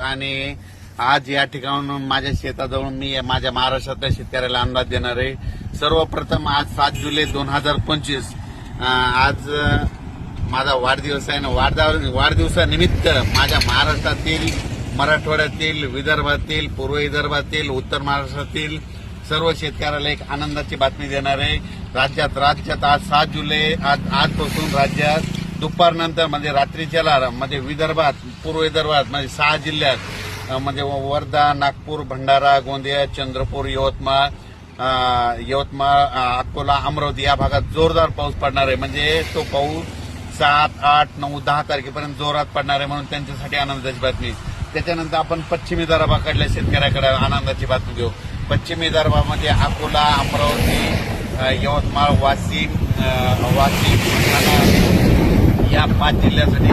आणि आज या ठिकाणून माझ्या शेताजवळून मी माझ्या महाराष्ट्रातल्या शेतकऱ्याला अंदाज देणार आहे. सर्वप्रथम आज सात जुलै दोन हजार पंचवीस आज माझा वाढदिवस आहे. आणि वाढदिवसानिमित्त माझ्या महाराष्ट्रातील मराठवाड्यातील विदर्भातील पूर्व विदर्भातील उत्तर महाराष्ट्रातील सर्व शेतकऱ्याला एक आनंदाची बातमी देणार आहे. राज्यात राज्यात आज सात जुलै आज आजपासून राज्यात दुपारनंतर म्हणजे रात्रीच्या म्हणजे विदर्भात पूर्व विदर्भात म्हणजे सहा जिल्ह्यात म्हणजे वर्धा नागपूर भंडारा गोंदिया चंद्रपूर यवतमाळ यवतमाळ अकोला अमरावती या भागात जोरदार पाऊस पडणार आहे. म्हणजे तो पाऊस सात आठ नऊ दहा तारखेपर्यंत जोरात पडणार आहे म्हणून त्यांच्यासाठी आनंदाची बातमी. त्याच्यानंतर आपण पश्चिमी विदर्भाकडल्या शेतकऱ्याकडे आनंदाची बातमी घेऊ. पश्चिमी विदर्भामध्ये अकोला अमरावती यवतमाळ वाशिम वाशिम या पाच जिल्ह्यासाठी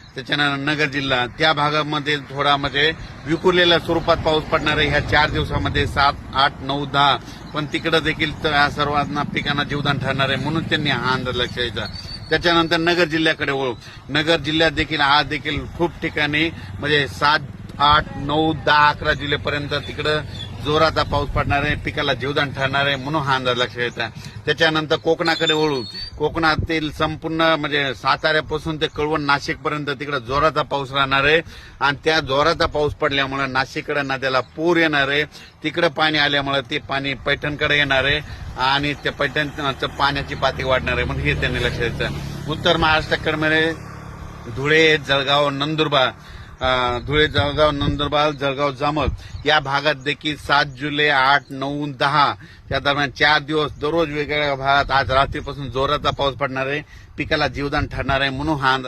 त्याच्यानंतर नगर जिल्हा. त्या भागामध्ये थोडा म्हणजे विखुरलेल्या स्वरूपात पाऊस पडणार आहे. ह्या चार दिवसामध्ये सात आठ नऊ दहा. पण तिकडे देखील या सर्वांना पिकांना जीवदान ठरणार आहे म्हणून त्यांनी हा अंदाज लक्ष द्यायचा. त्याच्यानंतर नगर जिल्ह्याकडे वळू. नगर जिल्ह्यात देखील आज देखील खूप ठिकाणी म्हणजे सात आठ नऊ दहा अकरा जिल्ह्यापर्यंत तिकडं जोराचा पाऊस पडणार आहे पिकाला जीवदान ठरणार आहे म्हणून हा अंदाज लक्षात येतात त्याच्यानंतर कोकणाकडे वळू. कोकणातील संपूर्ण म्हणजे साताऱ्यापासून ते कळवण नाशिकपर्यंत तिकडे जोराचा पाऊस राहणार आहे. आणि त्या जोराचा पाऊस पडल्यामुळे नाशिककडे नद्याला पूर येणार आहे. तिकडे पाणी आल्यामुळे ते पाणी पैठणकडे येणार आहे. आणि त्या पैठणचं पाण्याची पाती वाढणार आहे म्हणून हे त्यांनी लक्षात द्यायचं उत्तर महाराष्ट्राकडे धुळे जळगाव नंदुरबार. धुळे जळगाव नंदुरबार जळगाव जामल या भागात देखील सात जुलै आठ नऊ दहा या दरम्यान चार दिवस दररोज वेगवेगळ्या भागात आज रात्रीपासून जोराचा पाऊस पडणार आहे. पिकाला जीवदान ठरणार आहे म्हणून हा